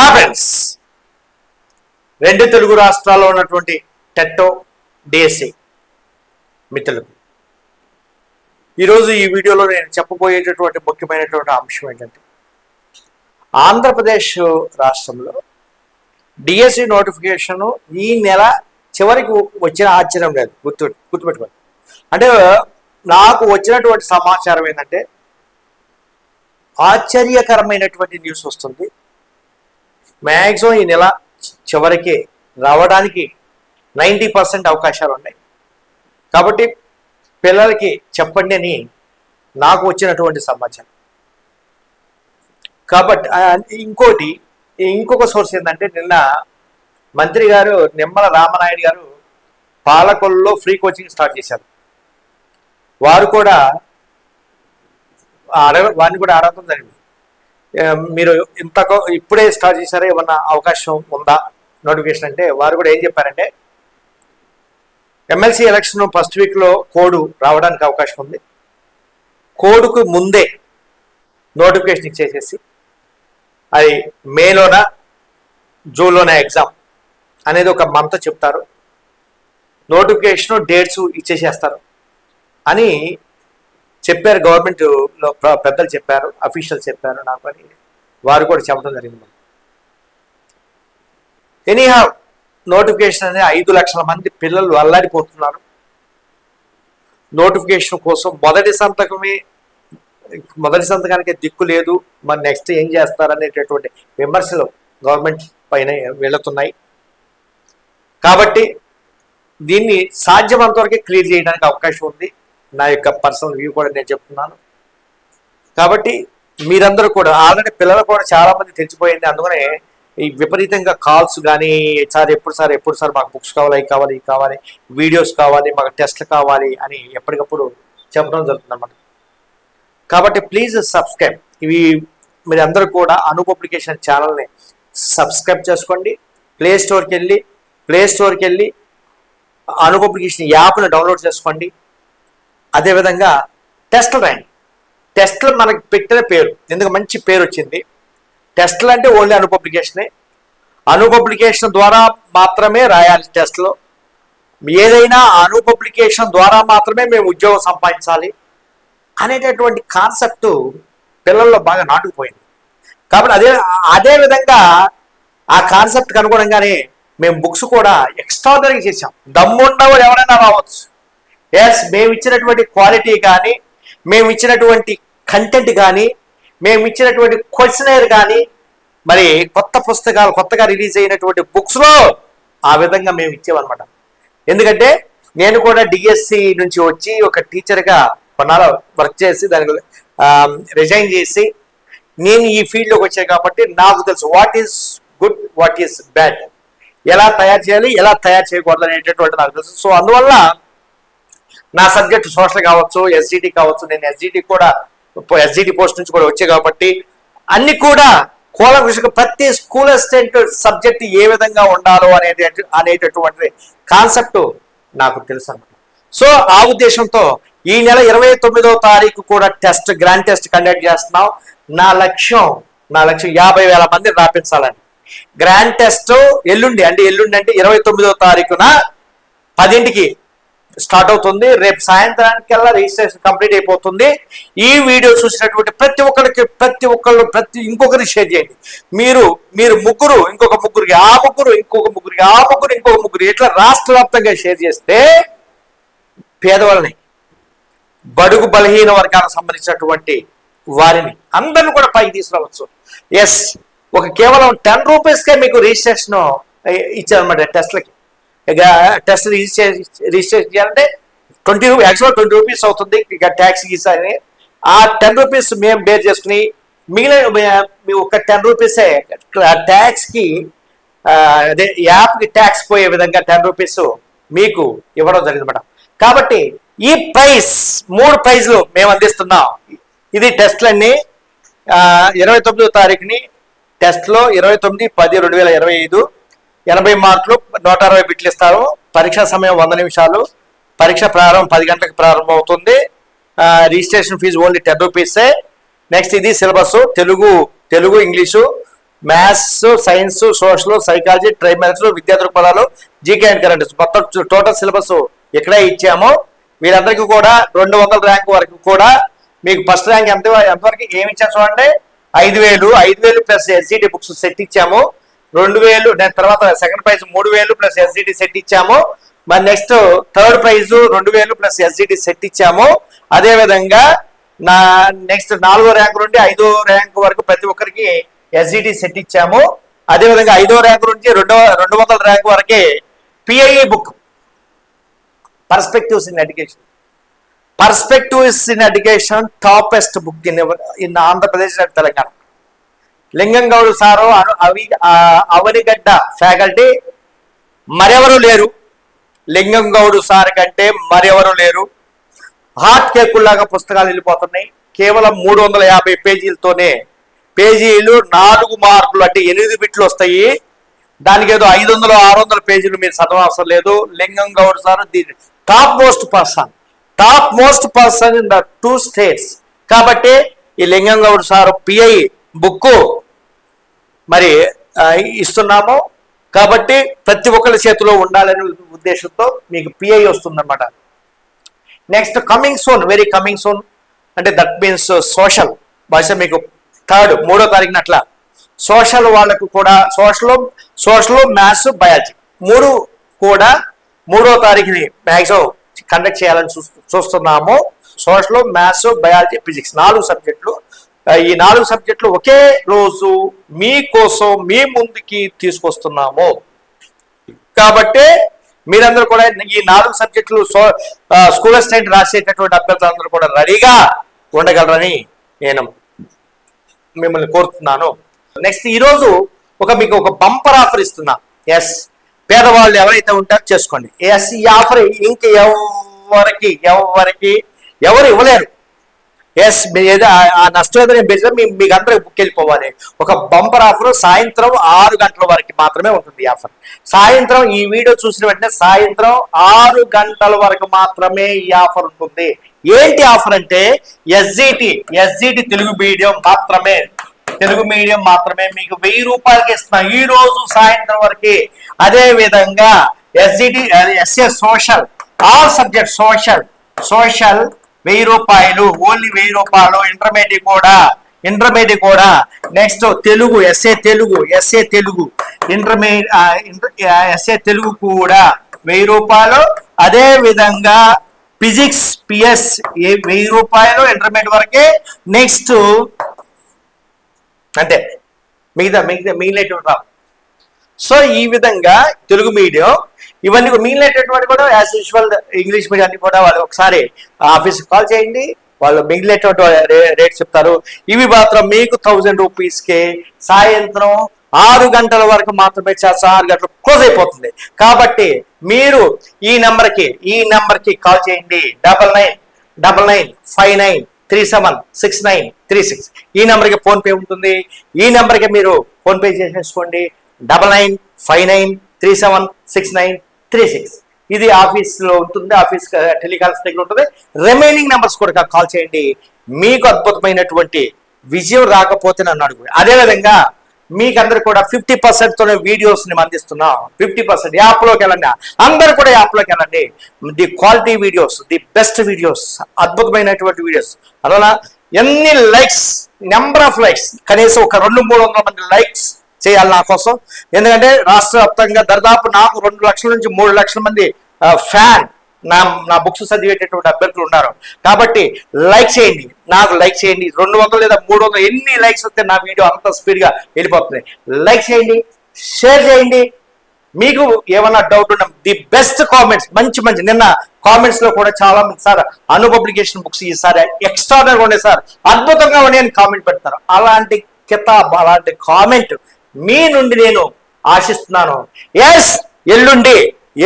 Happens రెండు తెలుగు రాష్ట్రాల్లో ఉన్నటువంటి టెట్టో డిఎస్సి మిత్రులకు. ఈరోజు ఈ వీడియోలో నేను చెప్పబోయేటటువంటి ముఖ్యమైనటువంటి అంశం ఏంటంటే ఆంధ్రప్రదేశ్ రాష్ట్రంలో డిఎస్సి నోటిఫికేషన్ ఈ నెల చివరికి వచ్చిన ఆశ్చర్యం లేదు. గుర్తు గుర్తుపెట్టుకోండి. అంటే నాకు వచ్చినటువంటి సమాచారం ఏంటంటే ఆశ్చర్యకరమైనటువంటి న్యూస్ వస్తుంది. మ్యాక్సిమం ఈ నెల చివరికి రావడానికి నైంటీ పర్సెంట్ అవకాశాలు ఉన్నాయి. కాబట్టి పిల్లలకి చెప్పండి అని నాకు వచ్చినటువంటి సమాచారం. కాబట్టి ఇంకోటి ఇంకొక సోర్స్ ఏంటంటే నిన్న మంత్రి గారు నిమ్మల రామనాయుడు గారు పాలకొల్లో ఫ్రీ కోచింగ్ స్టార్ట్ చేశారు. వారు కూడా అడగ వారిని కూడా అడగడం జరిగింది. మీరు ఇంత ఇప్పుడే స్టార్ట్ చేశారా? ఏమన్నా అవకాశం ఉందా? నోటిఫికేషన్ అంటే వారు కూడా ఏం చెప్పారంటే ఎమ్మెల్సీ ఎలక్షన్ ఫస్ట్ వీక్లో కోడ్ రావడానికి అవకాశం ఉంది. కోడ్కు ముందే నోటిఫికేషన్ ఇచ్చేసేసి అది మేలోన జూన్లోన ఎగ్జామ్ అనేది ఒక మంత్ చెప్తారు. నోటిఫికేషన్ డేట్స్ ఇచ్చేసేస్తారు. అని చెప్పారు గవర్నమెంట్లో పెద్దలు చెప్పారు అఫీషియల్ చెప్పారు నాకు అని. వారు కూడా చెప్పడం జరిగింది. ఎనీహా నోటిఫికేషన్ అనేది ఐదు లక్షల మంది పిల్లలు అల్లాడిపోతున్నారు. నోటిఫికేషన్ కోసం మొదటి సంతకమే మొదటి సంతకానికి దిక్కు లేదు. మరి నెక్స్ట్ ఏం చేస్తారనేటటువంటి విమర్శలు గవర్నమెంట్ పైన వెళుతున్నాయి. కాబట్టి దీన్ని సాధ్యమంతవరకు క్లియర్ చేయడానికి అవకాశం ఉంది. నా యొక్క పర్సనల్ వ్యూ కూడా నేను చెప్తున్నాను. కాబట్టి మీరందరూ కూడా ఆల్రెడీ పిల్లలు కూడా చాలామంది తెచ్చిపోయింది. తెలిసిపోయింది అందుకనే ఈ విపరీతంగా కాల్స్ కానీ సార్ ఎప్పుడు సార్ ఎప్పుడు సార్ మాకు బుక్స్ కావాలి అవి కావాలి ఇవి కావాలి వీడియోస్ కావాలి మాకు టెస్ట్లు కావాలి అని ఎప్పటికప్పుడు చెప్పడం జరుగుతుంది అనమాట కాబట్టి ప్లీజ్ సబ్స్క్రైబ్ ఇవి మీరందరూ కూడా అను పబ్లికేషన్ ఛానల్ని సబ్స్క్రైబ్ చేసుకోండి. ప్లే స్టోర్కి వెళ్ళి ప్లే స్టోర్కి వెళ్ళి అను పబ్లికేషన్ యాప్ని డౌన్లోడ్ చేసుకోండి. అదేవిధంగా టెస్ట్ ర్యాంక్. టెస్ట్లు మనకి పెట్టిన పేరు. ఎందుకు మంచి పేరు వచ్చింది? టెస్ట్లు అంటే ఓన్లీ అను పబ్లికేషనే. అను పబ్లికేషన్ ద్వారా మాత్రమే రాయాలి టెస్ట్లో. ఏదైనా అను పబ్లికేషన్ ద్వారా మాత్రమే మేము ఉద్యోగం సంపాదించాలి అనేటటువంటి కాన్సెప్ట్ పిల్లల్లో బాగా నాటుకుపోయింది. కాబట్టి అదే అదే విధంగా ఆ కాన్సెప్ట్కి అనుగుణంగానే మేము బుక్స్ కూడా ఎక్స్ట్రాడనరీ చేసాం దమ్ముండవాడు ఎవరైనా రావచ్చు. ఎస్ మేము ఇచ్చినటువంటి క్వాలిటీ కానీ మేము ఇచ్చినటువంటి కంటెంట్ కానీ మేము ఇచ్చినటువంటి క్వశ్చనర్ కానీ మరి కొత్త పుస్తకాలు కొత్తగా రిలీజ్ అయినటువంటి బుక్స్లో ఆ విధంగా మేము ఇచ్చేవన్నమాట ఎందుకంటే నేను కూడా డిఎస్సి నుంచి వచ్చి ఒక టీచర్గా కొన్నాళ్ళ వర్క్ చేసి దానికి రిజైన్ చేసి నేను ఈ ఫీల్డ్లోకి వచ్చాను కాబట్టి నాకు తెలుసు what is good what is bad ఎలా తయారు చేయాలి ఎలా తయారు చేయకూడదు అనేటటువంటి నాకు తెలుసు. సో అందువల్ల నా సబ్జెక్ట్ సోషల్ కావచ్చు ఎస్జిటి కావచ్చు నేను ఎస్జిటి కూడా ఎస్జిటి పోస్ట్ నుంచి కూడా వచ్చాయి కాబట్టి అన్ని కూడా కూలంకృషిగా ప్రతి స్కూల్ అసిస్టెంట్ సబ్జెక్ట్ ఏ విధంగా ఉండాలో అనేది అనేటటువంటి కాన్సెప్ట్ నాకు తెలుసు సో ఆ ఉద్దేశంతో ఈ నెల ఇరవై తొమ్మిదవ తారీఖు కూడా టెస్ట్ గ్రాండ్ టెస్ట్ కండక్ట్ చేస్తున్నాం. నా లక్ష్యం నా లక్ష్యం యాభై వేల మంది రాపించాలని. గ్రాండ్ టెస్ట్ ఎల్లుండి అంటే ఎల్లుండి అంటే ఇరవై తొమ్మిదవ తారీఖున పదింటికి స్టార్ట్ అవుతుంది. రేపు సాయంత్రానికల్లా రిజిస్ట్రేషన్ కంప్లీట్ అయిపోతుంది. ఈ వీడియో చూసినటువంటి ప్రతి ఒక్కరికి ప్రతి ఒక్కళ్ళు ప్రతి ఇంకొకరికి షేర్ చేయండి. మీరు మీరు ముగ్గురు ఇంకొక ముగ్గురికి ఆ ముగ్గురు ఇంకొక ముగ్గురికి ఆ ముగ్గురు ఇంకొక ముగ్గురు ఇట్లా రాష్ట్ర వ్యాప్తంగా షేర్ చేస్తే పేదవాళ్ళని బడుగు బలహీన వర్గాలకు సంబంధించినటువంటి వారిని అందరిని కూడా పైకి తీసుకురావచ్చు. ఎస్ ఒక కేవలం టెన్ రూపీస్కే మీకు రిజిస్ట్రేషన్ ఇచ్చారన్నమాట టెస్ట్లకి. టెస్ట్ రిజిస్ట్రేషన్ రిజిస్ట్రేషన్ చేయాలంటే twenty rupee actual twenty rupees అవుతుంది ఇక ట్యాక్స్ గీసా ఆ టెన్ రూపీస్ మేము బేర్ చేసుకుని మిగిలిన మే- మీ ఒక టెన్ రూపీసే ట్యాక్స్కి అదే యాప్కి ట్యాక్స్ పోయే విధంగా టెన్ రూపీస్ మీకు ఇవ్వడం జరిగింది మేడం. కాబట్టి ఈ ప్రైస్ మూడు ప్రైజ్లు మేము అందిస్తున్నాం. ఇది టెస్ట్లన్నీ ఇరవై తొమ్మిదో తారీఖుని టెస్ట్లో ఇరవై తొమ్మిది పది రెండు వేల ఇరవై ఐదు ఎనభై మార్కులు నూట అరవై బిట్లు ఇస్తారు. పరీక్షా సమయం వంద నిమిషాలు. పరీక్ష ప్రారంభం పది గంటలకు ప్రారంభం అవుతుంది రిజిస్ట్రేషన్ ఫీజు ఓన్లీ టెన్ రూపీసే నెక్స్ట్ ఇది syllabus. Telugu Telugu English maths science social psychology ట్రైమెథ్స్ విద్యా దృక్పథాలు జీకే అండ్ కరెంట్. మొత్తం టోటల్ సిలబస్ ఇక్కడే ఇచ్చాము. వీరందరికీ కూడా రెండు వందల ర్యాంక్ వరకు కూడా మీకు ఫస్ట్ ర్యాంక్ ఎంత ఎంతవరకు ఏమి ఇచ్చాము చూడండి. ఐదు వేలు ఐదు వేలు ప్లస్ ఎస్సీటీ బుక్స్ సెట్ ఇచ్చాము. రెండు వేలు తర్వాత సెకండ్ ప్రైజ్ మూడు వేలు ప్లస్ ఎస్జిటి సెట్ ఇచ్చాము. మరి నెక్స్ట్ థర్డ్ ప్రైజ్ రెండు వేలు ప్లస్ ఎస్జిటి సెట్ ఇచ్చాము. అదే విధంగా నా నెక్స్ట్ నాలుగో ర్యాంక్ నుండి ఐదో ర్యాంక్ వరకు ప్రతి ఒక్కరికి ఎస్జిటి సెట్ ఇచ్చాము. అదే విధంగా ఐదో ర్యాంక్ నుంచి రెండో రెండు వందల ర్యాంక్ వరకే PIE book perspectives in education perspectives in education toppest book in in Andhra Pradesh and Telangana Lingam Goud sir అవి అవనిగడ్డ ఫ్యాకల్టీ మరెవరు లేరు. లింగంగౌడు సార్ కంటే మరెవరు లేరు. హాట్ కేకుల్లాగా పుస్తకాలు వెళ్ళిపోతున్నాయి. కేవలం మూడు వందల యాభై పేజీలతోనే పేజీలు నాలుగు మార్కులు అంటే ఎనిమిది బిట్లు వస్తాయి. దానికి ఏదో ఐదు వందలు ఆరు వందల పేజీలు మీరు చదవవసరం లేదు. లింగం గౌడ్ సార్ దీని top most person. Top most person in the two states. కాబట్టి ఈ Lingam Goud sir PI book మరి ఇస్తున్నాము. కాబట్టి ప్రతి ఒక్కరి చేతిలో ఉండాలనే ఉద్దేశంతో మీకు పిఐ వస్తుందన్నమాట. Next coming soon very coming soon అంటే దట్ మీన్స్ సోషల్ బహుశా మీకు థర్డ్ మూడో తారీఖున అట్లా. సోషల్ వాళ్ళకు కూడా సోషల్ సోషల్ మ్యాథ్స్ బయాలజీ మూడు కూడా మూడో తారీఖుని మ్యాక్సిమం కండక్ట్ చేయాలని చూ చూస్తున్నాము. సోషల్ మ్యాథ్స్ బయాలజీ ఫిజిక్స్ నాలుగు సబ్జెక్టులు ఈ నాలుగు సబ్జెక్టులు ఒకే రోజు మీకోసం మీ ముందుకి తీసుకొస్తున్నాము. కాబట్టి మీరందరూ కూడా ఈ నాలుగు సబ్జెక్టులు సో స్కూల్ అసిస్టెంట్ రాసేటటువంటి అభ్యర్థులందరూ కూడా రెడీగా ఉండగలరని నేను మిమ్మల్ని కోరుతున్నాను. నెక్స్ట్ ఈరోజు ఒక మీకు ఒక బంపర్ ఆఫర్ ఇస్తున్నా. ఎస్ పేదవాళ్ళు ఎవరైతే ఉంటారో చేసుకోండి. ఎస్ ఈ ఆఫర్ ఇంక ఎవరికి ఎవరికి ఎవరు ఇవ్వలేరు. ఎస్ ఏదో ఆ- నష్టం ఏదో నేను మీ మీకు అందరికి బుక్ వెళ్ళిపోవాలి ఒక బంపర్ ఆఫర్ సాయంత్రం ఆరు గంటల వరకు మాత్రమే ఉంటుంది ఆఫర్. సాయంత్రం ఈ వీడియో చూసిన వెంటనే సాయంత్రం ఆరు గంటల వరకు మాత్రమే ఈ ఆఫర్ ఉంటుంది. ఏంటి ఆఫర్ అంటే ఎస్జిటి ఎస్జిటి తెలుగు మీడియం మాత్రమే. తెలుగు మీడియం మాత్రమే మీకు వెయ్యి రూపాయలకి ఇస్తున్నాం. ఈ రోజు సాయంత్రం వరకు. అదే విధంగా SGT SA social all subject social social వెయ్యి రూపాయలు ఓన్లీ వెయ్యి రూపాయలు ఇంటర్మీడియట్ కూడా ఇంటర్మీడియట్ కూడా. Next Telugu SA Telugu SA Telugu. Intermediate SA Telugu కూడా వెయ్యి రూపాయలు. అదే విధంగా ఫిజిక్స్ పిఎస్ వెయ్యి రూపాయలు ఇంటర్మీడియట్ వరకే. నెక్స్ట్ అంతే మిగతా మిగతా మిగిలేటువంటి సో ఈ విధంగా తెలుగు మీడియం ఇవన్నీ మిగిలినటువంటి కూడా యాజ్ యూజువల్ ఇంగ్లీష్ మీడియాన్ని కూడా వాళ్ళు ఒకసారి ఆఫీస్కి కాల్ చేయండి. వాళ్ళు మిగిలినటువంటి రేట్ చెప్తారు. ఇవి మాత్రం మీకు థౌజండ్ రూపీస్కే సాయంత్రం ఆరు గంటల వరకు మాత్రమే చేస్తా ఆరు గంటలు క్లోజ్ అయిపోతుంది. కాబట్టి మీరు ఈ నెంబర్కి ఈ నెంబర్కి కాల్ చేయండి. Double nine double nine five nine three seven six nine three six. ఈ నెంబర్కి ఫోన్పే ఉంటుంది. ఈ నెంబర్కి మీరు ఫోన్పే చేసేసుకోండి. Double nine five nine three seven six nine three six. ఇది ఆఫీస్లో ఉంటుంది ఆఫీస్ టెలికాల్స్ దగ్గర ఉంటుంది. రిమైనింగ్ నెంబర్స్ కూడా కాల్ చేయండి. మీకు అద్భుతమైనటువంటి విజయం రాకపోతే నన్ను అడుగు. అదేవిధంగా మీకు కూడా ఫిఫ్టీ పర్సెంట్తోనే వీడియోస్ని వీడియోస్ అందిస్తున్నాం. Fifty percent. యాప్లోకి వెళ్ళండి. అందరు కూడా యాప్లోకి వెళ్ళండి. The quality videos the best videos అద్భుతమైనటువంటి వీడియోస్. అలా ఎన్ని లైక్స్ నెంబర్ ఆఫ్ లైక్స్ కనీసం ఒక రెండు మూడు వందల మంది లైక్స్ చేయాలి నా కోసం. ఎందుకంటే రాష్ట్ర వ్యాప్తంగా దరిదాపు నాకు రెండు లక్షల నుంచి మూడు లక్షల మంది ఫ్యాన్ నా నా బుక్స్ చదివేటటువంటి అభ్యర్థులు ఉన్నారు. కాబట్టి లైక్ చేయండి నాకు లైక్ చేయండి. రెండు వందలు లేదా మూడు వందలు ఎన్ని లైక్స్ వస్తే నా వీడియో అంత స్పీడ్గా వెళ్ళిపోతుంది. లైక్ చేయండి షేర్ చేయండి. మీకు ఏమన్నా డౌట్ ఉన్న ది బెస్ట్ కామెంట్స్ మంచి మంచి నిన్న కామెంట్స్లో కూడా చాలా మంది సార్ అను పబ్లికేషన్ బుక్స్ ఈసారి ఎక్స్ట్రాడనరీ ఉండే సార్. అద్భుతంగా ఉండే అని కామెంట్ పెడతారు. అలాంటి కితాబ్ అలాంటి కామెంట్ మీ నుండి నేను ఆశిస్తున్నాను. ఎస్ ఎల్లుండి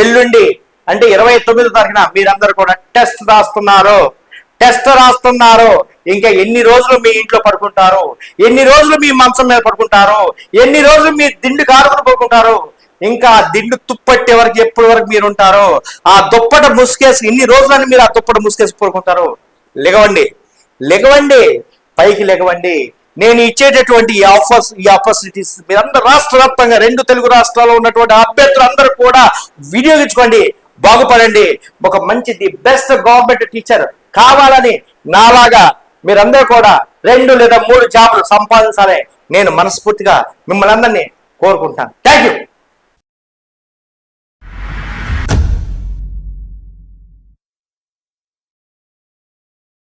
ఎల్లుండి. అంటే ఇరవై తొమ్మిది తారీఖున మీరందరూ కూడా టెస్ట్ రాస్తున్నారు. టెస్ట్ రాస్తున్నారు. ఇంకా ఎన్ని రోజులు మీ ఇంట్లో పడుకుంటారు? ఎన్ని రోజులు మీ మంచం మీద పడుకుంటారు? ఎన్ని రోజులు మీ దిండు కారుకుని పడుకుంటారు? ఇంకా దిండు తుప్పట్టే వరకు ఎప్పటి వరకు మీరు ఉంటారు? ఆ దుప్పట ముసుకేసి ఇన్ని రోజులని మీరు ఆ దుప్పట ముసుకేసి పడుకుంటారు? లెగవండి లెగవండి పైకి లెగవండి నేను ఇచ్చేటటువంటి ఈ ఆఫర్స్ ఈ ఆపర్చునిటీస్ మీరందరూ రాష్ట్ర వ్యాప్తంగా రెండు తెలుగు రాష్ట్రాల్లో ఉన్నటువంటి అభ్యర్థులు అందరూ కూడా వినియోగించుకోండి బాగుపడండి. ఒక మంచి ది బెస్ట్ గవర్నమెంట్ టీచర్ కావాలని నాలాగా మీరందరూ కూడా రెండు లేదా మూడు జాబులు సంపాదించాలని నేను మనస్ఫూర్తిగా మిమ్మల్ని అందరినీ కోరుకుంటాను థ్యాంక్ యూ